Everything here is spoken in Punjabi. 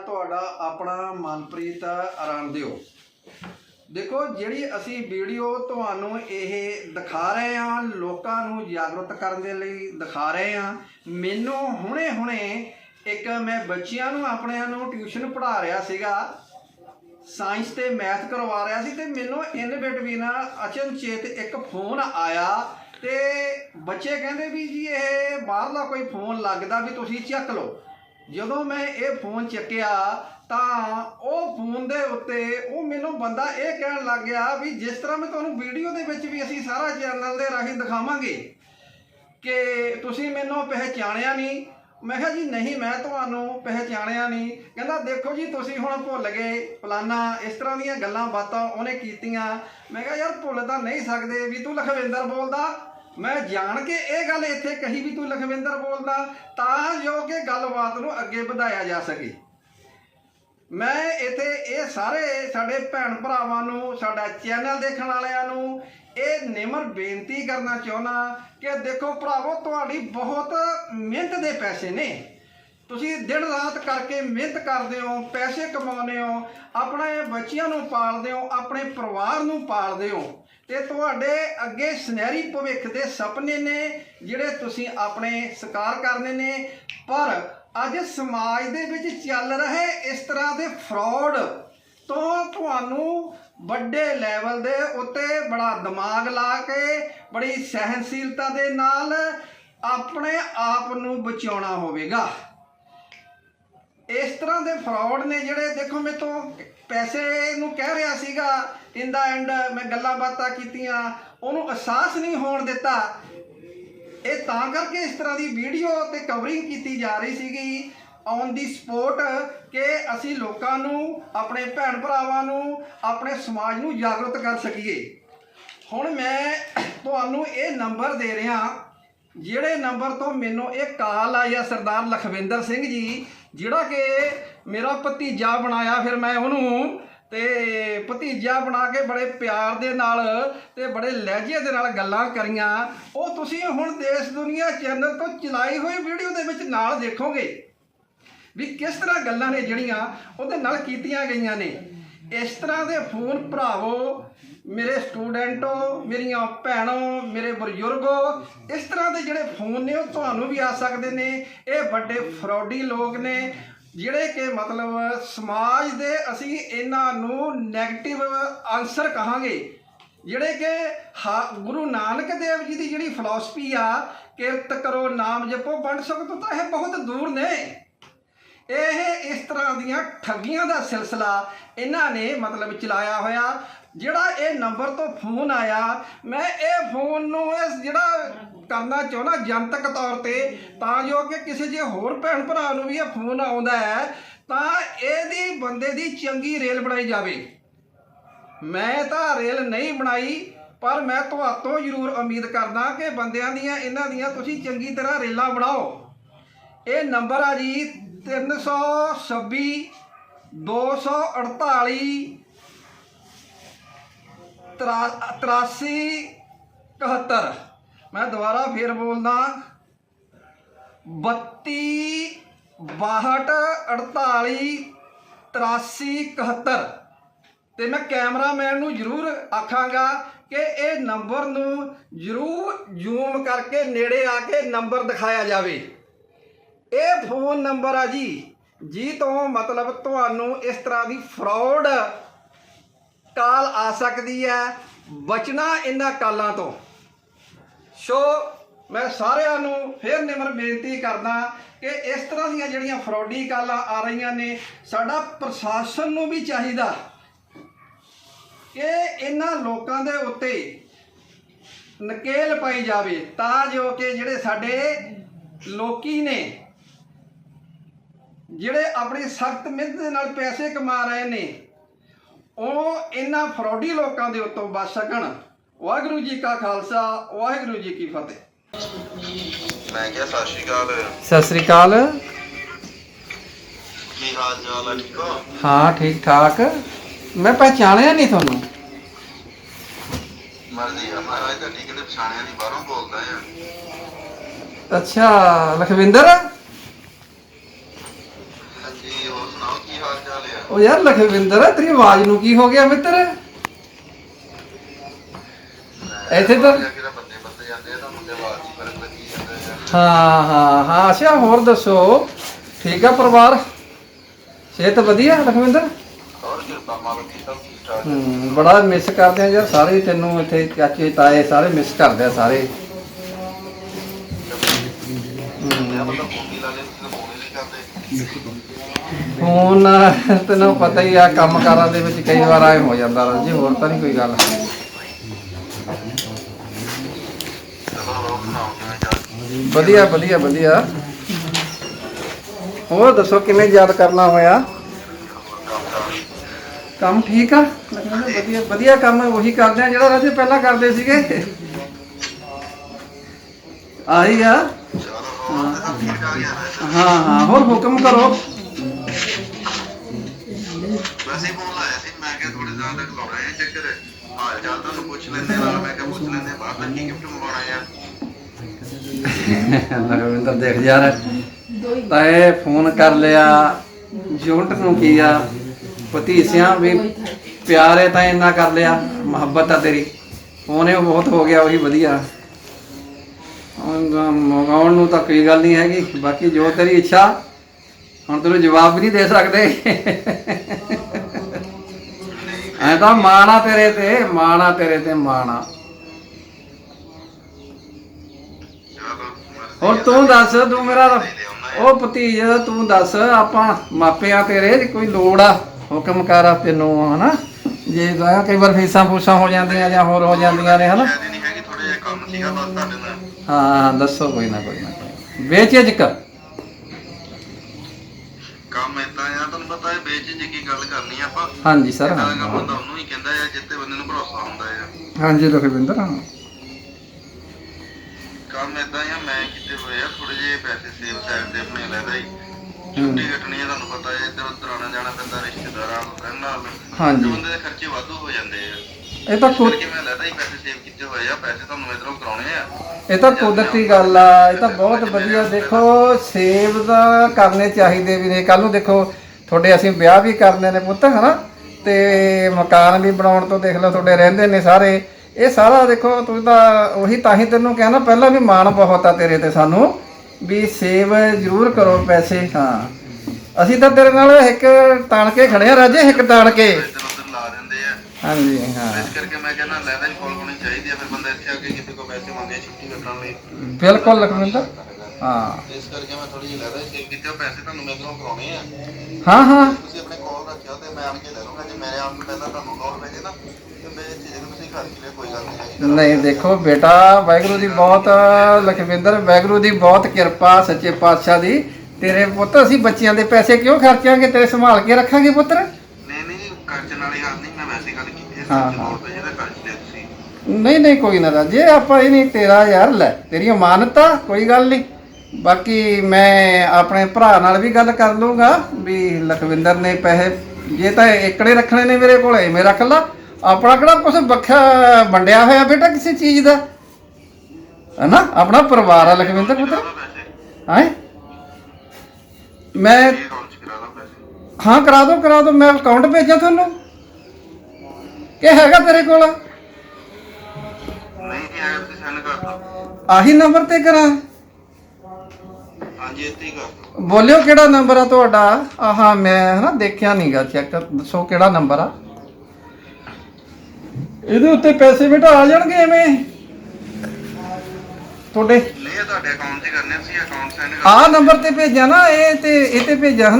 ਤੁਹਾਡਾ ਆਪਣਾ ਮਨਪ੍ਰੀਤ ਰਣਦਿਓ ਦੇਖੋ, ਜਿਹੜੀ ਅਸੀਂ ਵੀਡੀਓ ਤੁਹਾਨੂੰ ਇਹ ਦਿਖਾ ਰਹੇ ਹਾਂ, ਲੋਕਾਂ ਨੂੰ ਜਾਗਰੂਕ ਕਰਨ ਦੇ ਲਈ ਦਿਖਾ ਰਹੇ ਹਾਂ, ਮੈਨੂੰ ਹੁਣੇ-ਹੁਣੇ ਇੱਕ ਮੈਂ ਬੱਚਿਆਂ ਨੂੰ, ਆਪਣਿਆਂ ਨੂੰ ਟਿਊਸ਼ਨ ਪੜ੍ਹਾ ਰਿਹਾ ਸੀਗਾ। ਸਾਇੰਸ ਤੇ ਮੈਥ ਕਰਵਾ ਰਿਹਾ ਸੀ ਤੇ ਮੈਨੂੰ ਇਨ ਬਿਟਵੀਨ ਅਚਨਚੇਤ ਇੱਕ ਫੋਨ ਆਇਆ ਤੇ ਬੱਚੇ ਕਹਿੰਦੇ ਵੀ ਜੀ, ਇਹ ਬਾਹਰਲਾ ਕੋਈ ਫੋਨ ਲੱਗਦਾ ਵੀ ਤੁਸੀਂ ਚੱਕ ਲਓ। ਜਦੋਂ ਮੈਂ ਇਹ ਫੋਨ ਚੱਕਿਆ ਤਾਂ ਉਹ ਫੋਨ ਦੇ ਉੱਤੇ ਉਹ ਮੈਨੂੰ ਬੰਦਾ ਇਹ ਕਹਿਣ ਲੱਗ ਗਿਆ ਵੀ ਜਿਸ ਤਰ੍ਹਾਂ ਮੈਂ ਤੁਹਾਨੂੰ ਵੀਡੀਓ ਦੇ ਵਿੱਚ ਵੀ ਅਸੀਂ ਸਾਰਾ ਚੈਨਲ ਦੇ ਰਾਹੀਂ ਦਿਖਾਵਾਂਗੇ ਕਿ ਤੁਸੀਂ ਮੈਨੂੰ ਪਹਿਚਾਣਿਆ ਨਹੀਂ। ਮੈਂ ਕਿਹਾ ਜੀ, ਨਹੀਂ, ਮੈਂ ਤੁਹਾਨੂੰ ਪਹਿਚਾਣਿਆ ਨਹੀਂ। ਕਹਿੰਦਾ, ਦੇਖੋ ਜੀ, ਤੁਸੀਂ ਹੁਣ ਭੁੱਲ ਗਏ। ਪਲਾਨਾ ਇਸ ਤਰ੍ਹਾਂ ਦੀਆਂ ਗੱਲਾਂ ਬਾਤਾਂ ਉਹਨੇ ਕੀਤੀਆਂ। ਮੈਂ ਕਿਹਾ, ਯਾਰ, ਭੁੱਲ ਤਾਂ ਨਹੀਂ ਸਕਦੇ ਵੀ ਤੂੰ ਲਖਵਿੰਦਰ ਬੋਲਦਾ। ਮੈਂ ਜਾਣ ਕੇ ਇਹ ਗੱਲ ਇੱਥੇ ਕਹੀ ਵੀ ਤੂੰ ਲਖਵਿੰਦਰ ਬੋਲਦਾ, ਤਾਂ ਜੋ ਕਿ ਗੱਲਬਾਤ ਨੂੰ ਅੱਗੇ ਵਧਾਇਆ ਜਾ ਸਕੇ। ਮੈਂ ਇੱਥੇ ਇਹ ਸਾਰੇ ਸਾਡੇ ਭੈਣ ਭਰਾਵਾਂ ਨੂੰ, ਸਾਡਾ ਚੈਨਲ ਦੇਖਣ ਵਾਲਿਆਂ ਨੂੰ ਇਹ ਨਿਮਰ ਬੇਨਤੀ ਕਰਨਾ ਚਾਹੁੰਦਾ ਕਿ ਦੇਖੋ ਭਰਾਵੋ, ਤੁਹਾਡੀ ਬਹੁਤ ਮਿਹਨਤ ਦੇ ਪੈਸੇ ਨੇ। ਤੁਸੀਂ ਦਿਨ ਰਾਤ ਕਰਕੇ ਮਿਹਨਤ ਕਰਦੇ ਹੋ, ਪੈਸੇ ਕਮਾਉਂਦੇ ਹੋ, ਆਪਣੇ ਬੱਚਿਆਂ ਨੂੰ ਪਾਲਦੇ ਹੋ, ਆਪਣੇ ਪਰਿਵਾਰ ਨੂੰ ਪਾਲਦੇ ਹੋ। ਤੇ ਤੁਹਾਡੇ ਅੱਗੇ ਸੁਨਹਿਰੀ ਭਵਿੱਖ ਦੇ ਸੁਪਨੇ ਨੇ, ਜਿਹੜੇ ਤੁਸੀਂ ਆਪਣੇ ਸਾਕਾਰ ਕਰਨੇ ਨੇ। ਪਰ ਅੱਜ ਸਮਾਜ ਦੇ ਵਿੱਚ ਚੱਲ ਰਹੇ ਇਸ ਤਰ੍ਹਾਂ ਦੇ ਫਰਾਡ ਤੋਂ ਤੁਹਾਨੂੰ ਵੱਡੇ ਲੈਵਲ ਦੇ ਉੱਤੇ ਬੜਾ ਦਿਮਾਗ ਲਾ ਕੇ, ਬੜੀ ਸਹਿਨਸ਼ੀਲਤਾ ਦੇ ਨਾਲ ਆਪਣੇ ਆਪ ਨੂੰ ਬਚਾਉਣਾ ਹੋਵੇਗਾ। ਇਸ ਤਰ੍ਹਾਂ ਦੇ ਫਰਾਡ ਨੇ ਜਿਹੜੇ, ਦੇਖੋ, ਮੇਰੇ ਤੋਂ ਪੈਸੇ ਨੂੰ ਕਹਿ ਰਿਹਾ ਸੀਗਾ ਇਨ ਦਾ ਐਂਡ ਮੈਂ ਗੱਲਾਂ ਬਾਤਾਂ ਕੀਤੀਆਂ, ਉਹਨੂੰ ਅਹਿਸਾਸ ਨਹੀਂ ਹੋਣ ਦਿੱਤਾ। ਇਹ ਤਾਂ ਕਰਕੇ ਇਸ ਤਰ੍ਹਾਂ ਦੀ ਵੀਡੀਓ ਤੇ ਕਵਰਿੰਗ ਕੀਤੀ ਜਾ ਰਹੀ ਸੀਗੀ ਔਨ ਦੀ ਸਪੋਰਟ ਕਿ ਅਸੀਂ ਲੋਕਾਂ ਨੂੰ, ਆਪਣੇ ਭੈਣ ਭਰਾਵਾਂ ਨੂੰ, ਆਪਣੇ ਸਮਾਜ ਨੂੰ ਜਾਗਰੂਕ ਕਰ ਸਕੀਏ। ਹੁਣ ਮੈਂ ਤੁਹਾਨੂੰ ਇਹ ਨੰਬਰ ਦੇ ਰਿਹਾ, ਜਿਹੜੇ ਨੰਬਰ ਤੋਂ ਮੈਨੂੰ ਇਹ ਕਾਲ ਆਈ ਆ ਸਰਦਾਰ ਲਖਵਿੰਦਰ ਸਿੰਘ ਜੀ, ਜਿਹੜਾ ਕਿ ਮੇਰਾ ਭਤੀਜਾ ਬਣਾਇਆ ਫਿਰ ਮੈਂ ਉਹਨੂੰ। ਤੇ ਭਤੀਜਾ ਬਣਾ ਕੇ ਬੜੇ ਪਿਆਰ ਦੇ ਨਾਲ ਤੇ ਬੜੇ ਲਹਿਜੇ ਦੇ ਨਾਲ ਗੱਲਾਂ ਕਰੀਆਂ। ਉਹ ਤੁਸੀਂ ਹੁਣ ਦੇਸ਼ ਦੁਨੀਆ ਚੈਨਲ ਤੋਂ ਚਲਾਈ ਹੋਈ ਵੀਡੀਓ ਦੇ ਵਿੱਚ ਨਾਲ ਦੇਖੋਗੇ ਵੀ ਕਿਸ ਤਰ੍ਹਾਂ ਗੱਲਾਂ ਨੇ ਜਿਹੜੀਆਂ ਉਹਦੇ ਨਾਲ ਕੀਤੀਆਂ ਗਈਆਂ ਨੇ। ਇਸ ਤਰ੍ਹਾਂ ਦੇ ਫੋਨ ਭਰਾਵੋ, ਮੇਰੇ ਸਟੂਡੈਂਟੋ, ਮੇਰੀਆਂ ਭੈਣੋ, ਮੇਰੇ ਬਜ਼ੁਰਗੋ, ਇਸ ਤਰ੍ਹਾਂ ਦੇ ਜਿਹੜੇ ਫੋਨ ਨੇ ਉਹ ਤੁਹਾਨੂੰ ਵੀ ਆ ਸਕਦੇ ਨੇ। ਇਹ ਵੱਡੇ ਫਰੋਡੀ ਲੋਕ ਨੇ ਜਿਹੜੇ ਕਿ ਮਤਲਬ ਸਮਾਜ ਦੇ ਅਸੀਂ ਇਹਨਾਂ ਨੂੰ 네ਗੇਟਿਵ ਆਨਸਰ ਕਹਾਂਗੇ, ਜਿਹੜੇ ਕਿ ਹਾ- ਗੁਰੂ ਨਾਨਕ ਦੇਵ ਜੀ ਦੀ ਜਿਹੜੀ ਫਿਲਾਸਫੀ ਆ, ਕਿਰਤ ਕਰੋ, ਨਾਮ ਜਪੋ, ਵੰਡ ਸਕੋ, ਤਾਂ ਇਹ ਬਹੁਤ ਦੂਰ ਨੇ। ਇਹ ਇਸ ਤਰ੍ਹਾਂ ਦੀਆਂ ਠੱਗੀਆਂ ਦਾ ਸਿਲਸਿਲਾ ਇਹਨਾਂ ਨੇ ਮਤਲਬ ਚਲਾਇਆ ਹੋਇਆ। ਜਿਹੜਾ ਇਹ ਨੰਬਰ ਤੋਂ ਫੋਨ ਆਇਆ, ਮੈਂ ਇਹ ਫੋਨ ਨੂੰ ਇਸ ਜਿਹੜਾ ਕਰਨਾ ਚਾਹੁੰਦਾ ਜਨਤਕ ਤੌਰ ਤੇ, ਤਾਂ ਜੋ ਕਿ ਕਿਸੇ ਜੇ ਹੋਰ ਭੈਣ ਭਰਾ ਨੂੰ ਵੀ ਇਹ ਫੋਨ ਆਉਂਦਾ ਹੈ, ਤਾਂ ਇਹਦੀ ਬੰਦੇ ਦੀ ਚੰਗੀ ਰੇਲ ਬਣਾਈ ਜਾਵੇ। ਮੈਂ ਤਾਂ ਰੇਲ ਨਹੀਂ ਬਣਾਈ, ਪਰ ਮੈਂ ਤੁਹਾਤੋਂ ਜ਼ਰੂਰ ਉਮੀਦ ਕਰਦਾ ਕਿ ਬੰਦਿਆਂ ਦੀਆਂ, ਇਹਨਾਂ ਦੀਆਂ ਤੁਸੀਂ ਚੰਗੀ ਤਰ੍ਹਾਂ ਰੇਲਾਂ ਬਣਾਓ। ਇਹ ਨੰਬਰ ਆ ਜੀ 326 248 83 71 ਮੈਂ ਦੁਬਾਰਾ ਫੇਰ ਬੋਲਦਾ। 32 62 48 83 71 ਤੇ ਮੈਂ ਕੈਮਰਾਮੈਨ ਨੂੰ ਜ਼ਰੂਰ ਆਖਾਂਗਾ ਕਿ ਇਹ ਨੰਬਰ ਨੂੰ ਜ਼ਰੂਰ ਜ਼ੂਮ ਕਰਕੇ ਨੇੜੇ ਆ ਕੇ ਨੰਬਰ ਦਿਖਾਇਆ ਜਾਵੇ। ਇਹ ਫੋਨ ਨੰਬਰ ਆ ਜੀ ਜੀ ਤੋਂ ਮਤਲਬ ਤੁਹਾਨੂੰ ਇਸ ਤਰ੍ਹਾਂ ਦੀ ਫਰਾਡ ਕਾਲ ਆ ਸਕਦੀ ਹੈ, ਬਚਣਾ ਇਹਨਾਂ ਕਾਲਾਂ ਤੋਂ। ਸੋ ਮੈਂ ਸਾਰਿਆਂ ਨੂੰ ਫਿਰ ਨਿਮਰ ਬੇਨਤੀ ਕਰਦਾ ਕਿ ਇਸ ਤਰ੍ਹਾਂ ਦੀਆਂ ਜਿਹੜੀਆਂ ਫਰੋਡੀ ਕਾਲਾਂ ਆ ਰਹੀਆਂ ਨੇ, ਸਾਡਾ ਪ੍ਰਸ਼ਾਸਨ ਨੂੰ ਵੀ ਚਾਹੀਦਾ ਕਿ ਇਹਨਾਂ ਲੋਕਾਂ ਦੇ ਉੱਤੇ ਨਕੇਲ ਪਾਈ ਜਾਵੇ, ਤਾਂ ਜੋ ਕਿ ਜਿਹੜੇ ਸਾਡੇ ਲੋਕੀ ਨੇ ਜਿਹੜੇ ਆਪਣੀ ਸਖਤ ਮਿਹਨਤ ਦੇ ਨਾਲ ਪੈਸੇ ਕਮਾ ਰਹੇ ਨੇ ਉਹ ਇਹਨਾਂ ਫਰੋਡੀ ਲੋਕਾਂ ਦੇ ਉੱਤੋਂ ਬਚ ਸਕਣ। ਵਾਹਿਗੁਰੂ ਜੀ ਕਾ ਖਾਲਸਾ ਵਾਹਿਗੁਰੂ ਜੀ ਕੀ ਫਤਿਹ। ਮੈਂ ਕਿਹਾ ਸਤਿ ਸ਼੍ਰੀ ਅਕਾਲ। ਸਤਿ ਸ੍ਰੀ ਅਕਾਲ। ਕੀ ਹਾਲ ਚਾਲ ਹੈ ਠੀਕ ਹੋ? ਹਾਂ ਠੀਕ ਠਾਕ। ਮੈਂ ਪਹਿਚਾਣਿਆ ਨਹੀਂ ਤੁਹਾਨੂੰ। ਮਰਜ਼ੀ ਆ ਮਹਾਰਾਜ ਤੁਹਾਡੀ ਕਿਤੇ ਪਛਾਣਿਆ ਨਹੀਂ ਬਾਹਰੋਂ ਬੋਲਦਾ ਆ। ਅੱਛਾ ਲਖਵਿੰਦਰ ਹਾਂਜੀ ਹੋਰ ਸੁਣਾਓ ਕੀ ਉਹ ਯਾਰ ਲਖਵਿੰਦਰ, ਤੇਰੀ ਆਵਾਜ਼ ਨੂੰ ਕੀ ਹੋ ਗਿਆ ਮਿੱਤਰ? ਇੱਥੇ ਤਾਂ ਬੰਦੇ ਬੰਦੇ ਜਾਂਦੇ ਆ ਤਾਂ ਮੁੰਡੇ ਆਵਾਜ਼ ਹੀ ਫ਼ਰਕ ਲੱਗੀ ਜਾਂਦਾ ਆ ਹਾਂ ਹਾਂ ਹਾਂ ਅੱਛਾ, ਹੋਰ ਦੱਸੋ? ਠੀਕ ਆ ਪਰਿਵਾਰ? ਸਿਹਤ ਵਧੀਆ, ਲਖਵਿੰਦਰ? ਹੋਰ ਕਿਰਪਾ ਮਾਲਕ ਦੀ ਸਭ ਠੀਕ ਠਾਕ ਹੂੰ, ਬੜਾ ਮਿਸ ਕਰਦੇ ਆ ਯਾਰ ਸਾਰੇ ਤੈਨੂੰ ਇੱਥੇ ਚਾਚੇ, ਤਾਏ ਸਾਰੇ ਮਿਸ ਕਰਦੇ ਆ ਸਾਰੇ। ਮੈਂ ਤੈਨੂੰ ਪਤਾ ਹੀ ਆ, ਕੰਮਕਾਰਾਂ ਦੇ ਵਿੱਚ ਕਈ ਵਾਰ ਆਏ ਹੋ ਜਾਂਦਾ ਰਾਜੀ, ਹੋਰ ਤਾਂ ਨਹੀਂ ਕੋਈ ਗੱਲ। ਵਧੀਆ ਵਧੀਆ ਵਧੀਆ। ਹੋਰ ਦੱਸੋ, ਕਿਵੇਂ ਯਾਦ ਕਰਨਾ ਹੋਇਆ? ਕੰਮ ਠੀਕ ਆ? ਵਧੀਆ ਵਧੀਆ ਕੰਮ ਉਹੀ ਕਰਦੇ ਆ ਜਿਹੜਾ ਰਾਜੇ ਪਹਿਲਾਂ ਕਰਦੇ ਸੀਗੇ। ਆਹੀ ਆ। ਹੀ ਹਾਂ ਹੋਰ ਹੁਕਮ ਕਰੋ। ਵੈਸੇ ਹੀ ਫੋਨ ਲਾਇਆ ਸੀ ਮੈਂ ਕਿਹਾ ਥੋੜੇ ਦਿਨਾਂ ਤੱਕ ਲਾਉਣਾ ਹੈ ਚੱਕਰ ਹਾਲ ਚਾਲ ਤੁਹਾਨੂੰ ਪੁੱਛ ਲੈਂਦੇ ਨਾਲ ਮੈਂ ਕਿਹਾ ਪੁੱਛ ਲੈਂਦੇ ਬਾਹਰ ਤੱਕ ਕੀ ਗਿਫਟ ਮੰਗਵਾਉਣਾ ਆ ਲਖਵਿੰਦਰ ਦੇਖ ਯਾਰ ਤਾਂ ਇਹ ਫੋਨ ਕਰ ਲਿਆ ਜੁੰਟ ਨੂੰ ਕੀ ਆ ਭਤੀਸਿਆਂ ਵੀ ਪਿਆਰੇ ਤਾਂ ਇੰਨਾ ਕਰ ਲਿਆ ਮੁਹੱਬਤ ਆ ਤੇਰੀ। ਫੋਨੇ ਬਹੁਤ ਹੋ ਗਿਆ ਉਹੀ ਵਧੀਆ। ਮੰਗਾਉਣ ਨੂੰ ਤਾਂ ਕੋਈ ਗੱਲ ਨਹੀਂ ਹੈਗੀ, ਬਾਕੀ ਜੋ ਤੇਰੀ ਇੱਛਾ, ਹੁਣ ਤੈਨੂੰ ਜਵਾਬ ਵੀ ਨਹੀਂ ਦੇ ਸਕਦੇ। ਐ ਤਾਂ ਮਾਣਾ ਤੇਰੇ ਤੇ, ਮਾਣਾ ਤੇਰੇ ਤੇ, ਮਾਣਾ ਚਲੋ ਤੂੰ ਦੱਸ, ਤੂੰ ਮੇਰਾ ਉਹ ਭਤੀਜ, ਤੂੰ ਦੱਸ, ਆਪਾਂ ਮਾਪਿਆਂ ਤੇਰੇ ਕੋਈ ਲੋੜ ਆ? ਹੁਕਮ ਕਰ ਆ ਤੈਨੂੰ, ਹਨਾ? ਜੇ ਕਈ ਵਾਰ ਫੀਸਾਂ ਫੂਸਾਂ ਹੋ ਜਾਂਦੀਆਂ ਜਾਂ ਹੋਰ ਹੋ ਜਾਂਦੀਆਂ ਨੇ, ਹਨਾ? ਸੀਗਾ ਬਸ ਤੁਹਾਡੇ ਨਾਲ ਹਾਂ ਦੱਸੋ ਕੋਈ ਨਾ ਕੋਈ ਨਾ। ਵੇਚਿਜਕ ਕੰਮ ਏਦਾਂ ਆ ਤੁਹਾਨੂੰ ਪਤਾ ਹੈ ਬੇਝਿਜਕੀ ਗੱਲ ਕਰਨੀ ਆ ਆਪਾਂ। ਹਾਂਜੀ ਸਰ ਏਦਾਂ ਦਾ ਕੰਮ ਹੁੰਦਾ ਉਹਨੂੰ ਹੀ ਕਹਿੰਦਾ ਆ ਜਿੱਤੇ ਬੰਦੇ ਨੂੰ ਭਰੋਸਾ ਹੁੰਦਾ ਆ। ਹਾਂਜੀ ਲਖਵਿੰਦਰ ਹਾਂ। ਕੰਮ ਏਦਾਂ ਆ ਮੈਂ ਕਿਤੇ ਹੋਏ ਆ ਥੋੜੇ ਜਿਹੇ ਪੈਸੇ ਸੇਵ ਸਾਈਡ ਤੇ ਆਪਣੇ ਲੈਦਾ ਹੀ। ਛੁੱਟੀ ਕੱਟਣੀ ਆ ਤੁਹਾਨੂੰ ਪਤਾ ਹੈ ਇੱਧਰ ਉੱਧਰ ਆਉਣਾ ਜਾਣਾ ਪੈਂਦਾ ਰਿਸ਼ਤੇਦਾਰਾਂ ਨਾਲ ਨਾਲ। ਹਾਂਜੀ। ਤੇ ਬੰਦੇ ਦੇ ਖਰਚੇ ਵਾਧੂ ਹੋ ਜਾਂਦੇ ਆ। ਇਹ ਤਾਂ ਕੁ- ਕਰਕੇ ਮੈਂ ਲੈਦਾ ਹੀ ਪੈਸੇ ਸੇਵ ਕੀਤੇ ਹੋਏ ਆ ਪੈਸੇ ਤੁਹਾਨੂੰ ਇਧਰੋਂ ਕਰਾਉਣੇ ਆ। ਇਹ ਤਾਂ ਕੁਦਰਤੀ ਗੱਲ ਆ ਇਹ ਤਾਂ ਬਹੁਤ ਵਧੀਆ। ਦੇਖੋ ਸੇਵ ਦਾ। ਕਰਨੇ ਚਾਹੀਦੇ ਵੀ ਨੇ। ਕੱਲ ਨੂੰ ਦੇਖੋ ਤੁਹਾਡੇ ਅਸੀਂ ਵਿਆਹ ਵੀ ਕਰਨੇ ਨੇ ਪੁੱਤ ਹਨਾ? ਤੇ ਮਕਾਨ ਵੀ ਬਣਾਉਣ ਤੋਂ ਦੇਖ ਲਓ ਤੁਹਾਡੇ ਰਹਿੰਦੇ ਨੇ ਸਾਰੇ। ਇਹ ਸਾਰਾ ਦੇਖੋ ਤੁਸੀਂ ਤਾਂ ਉਹੀ ਤਾਂ ਹੀ ਤੈਨੂੰ ਕਹਿਣਾ ਪਹਿਲਾਂ ਵੀ ਮਾਣ ਬਹੁਤ ਆ ਤੇਰੇ ਤੇ ਸਾਨੂੰ। ਵੀ ਸੇਵ ਜ਼ਰੂਰ ਕਰੋ ਪੈਸੇ। ਹਾਂ। ਅਸੀਂ ਤਾਂ ਤੇਰੇ ਨਾਲ ਇੱਕ ਤਾਣ ਕੇ ਖੜੇ ਆ ਰਾਜੇ ਇੱਕ ਤਾਣ ਕੇ ਇੱਧਰ ਉੱਧਰ ਲਾ ਦਿੰਦੇ ਆ ਹਾਂਜੀ ਹਾਂ। ਇਸ ਕਰਕੇ ਮੈਂ ਕਹਿੰਦਾ ਲੈਦਾ ਹੀ ਕੋਲ ਹੋਣੀ ਚਾਹੀਦੀ ਆ ਫਿਰ ਬੰਦਾ ਇੱਥੇ ਆ ਕੇ ਕਿਸੇ ਕੋਲ ਪੈਸੇ ਮੰਗੇ ਛੁੱਟੀ ਕੱਟਣ ਲਈ। ਬਿਲਕੁਲ ਲਖਵਿੰਦਰ। ਹਾਂ। ਇਸ ਕਰਕੇ ਮੈਂ ਥੋੜੀ ਜਿਹੀ ਲੈਦਾ ਸੇਵ ਕੀਤੇ ਹੋਏ ਪੈਸੇ ਤੁਹਾਨੂੰ ਮੇਰੇ ਕੋਲੋਂ ਕਰਾਉਣੇ ਆ। ਹਾਂ ਹਾਂ। ਤੁਸੀਂ ਆਪਣੇ ਕੋਲ ਰੱਖਿਓ ਤੇ ਮੈਂ ਆਣ ਕੇ ਲੈ ਲਵਾਂਗਾ ਜੇ ਮੇਰੇ ਆਉਣ ਤੋਂ ਪਹਿਲਾਂ ਤੁਹਾਨੂੰ ਲੋੜ ਪੈ ਜੇ ਨਾ ਤੇ ਮੇਰੇ ਚੀਜ਼ ਨੂੰ ਤੁਸੀਂ ਖਰਚ ਲਿਓ ਕੋਈ ਗੱਲ ਨਹੀਂ ਹੈਗੀ ਨਹੀਂ ਦੇਖੋ ਬੇਟਾ ਵਾਹਿਗੁਰੂ ਦੀ ਬਹੁਤ ਲਖਵਿੰਦਰ ਵਾਹਿਗੁਰੂ ਦੀ ਬਹੁਤ ਕਿਰਪਾ ਸੱਚੇ ਪਾਤਸ਼ਾਹ ਦੀ। ਤੇਰੇ ਪੁੱਤ ਅਸੀਂ ਬੱਚਿਆਂ ਦੇ ਪੈਸੇ ਕਿਉਂ ਖਰਚਾਂਗੇ? ਤੇਰੇ ਸੰਭਾਲ ਕੇ ਰੱਖਾਂਗੇ ਪੁੱਤਰ ਨਹੀਂ ਨਹੀਂ ਖਰਚਣ ਵਾਲੀ ਗੱਲ ਨਹੀਂ ਮੈਂ ਵੈਸੇ ਗੱਲ ਕੀਤੀ ਹੈ ਹਾਂ, ਹਾਂ। ਜੇ ਨਹੀਂ ਨਹੀਂ ਕੋਈ ਨਾ ਰਾਜੇ ਆਪਾਂ ਇਹ ਨਹੀਂ ਤੇਰਾ ਯਾਰ ਲੈ ਤੇਰੀ ਅਮਾਨਤ ਕੋਈ ਗੱਲ ਨਹੀਂ। ਬਾਕੀ ਮੈਂ ਆਪਣੇ ਭਰਾ ਨਾਲ ਵੀ ਗੱਲ ਕਰ ਲੂੰਗਾ ਵੀ ਲਖਵਿੰਦਰ ਨੇ ਪੈਸੇ ਜੇ ਤਾਂ ਏਕੜੇ ਰੱਖਣੇ ਨੇ ਮੇਰੇ ਕੋਲ ਐਵੇਂ ਰੱਖ ਲਾ। ਆਪਣਾ ਕਿਹੜਾ ਕੁਝ ਵੱਖਰਾ ਵੰਡਿਆ ਹੋਇਆ ਬੇਟਾ ਕਿਸੇ ਚੀਜ਼ ਦਾ? ਹਨਾ? ਆਪਣਾ ਪਰਿਵਾਰ ਆ ਲਖਵਿੰਦਰ ਪੁੱਤਰ। ਦਿਓ ਹਾਂ? ਮੈਂ ਇਹ 'ਚ ਕਰਾ ਦਿਓ ਹਾਂ ਕਰਾ ਦੋ ਕਰਾ ਦੋ ਮੈਂ ਅਕਾਊਂਟ ਭੇਜਾਂ ਤੁਹਾਨੂੰ। ਕਿ ਹੈਗਾ ਤੇਰੇ ਕੋਲ? ਨਹੀਂ ਜੀ ਆਇਆ ਤੁਸੀਂ ਸੈਂਡ ਕਰ ਦਿਓ ਆਹੀ ਨੰਬਰ ਤੇ ਕਰਾਂ? ਹਾਂਜੀ ਇੱਥੇ ਹੀ ਕਰ ਦਿਓ ਬੋਲਿਓ ਕਿਹੜਾ ਨੰਬਰ ਆ ਤੁਹਾਡਾ? ਆਹਾ ਮੈਂ ਹਨਾ ਦੇਖਿਆ ਨਹੀਂਗਾ ਚੈੱਕ ਦੱਸੋ ਕਿਹੜਾ ਨੰਬਰ ਆ। ਇਹਦੇ ਉੱਤੇ ਪੈਸੇ ਬੇਟਾ ਆ ਜਾਣਗੇ ਐਵੇਂ? ਤੁਹਾਡੇ ਨਹੀਂ ਇਹ ਤੁਹਾਡੇ ਅਕਾਊਂਟ 'ਚ ਕਰਨੇ ਸੀ ਅਕਾਊਂਟ ਸੈਂਡ ਕਰ ਆਹ ਨੰਬਰ ਤੇ ਭੇਜਾਂ ਨਾ ਇਹ ਤੇ ਇਹ ਤੇ ਭੇਜਾਂ ਹਨਾ